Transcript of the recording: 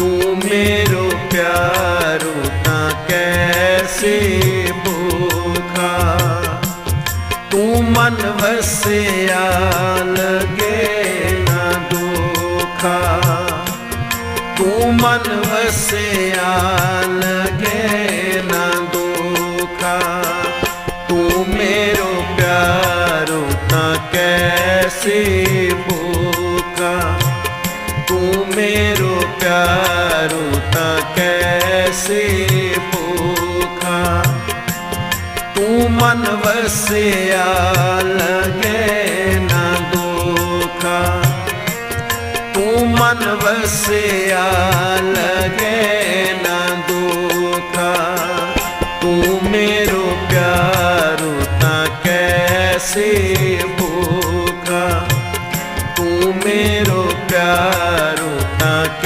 तू मेरो प्यारो ता कैसे भूखा? तू मन वसिया लगे न दुखा। तू मन वसिया लगे न दुखा। तू मेरो प्यारो ता कैसे भूखा? तू मेरो प्यारो दारुता कैसे पोखा। तू मन वसया लगे न दोखा। तू मन वसया लगे न दोखा। तू मेरो प्यारुता कैसे पोखा। तू मेरो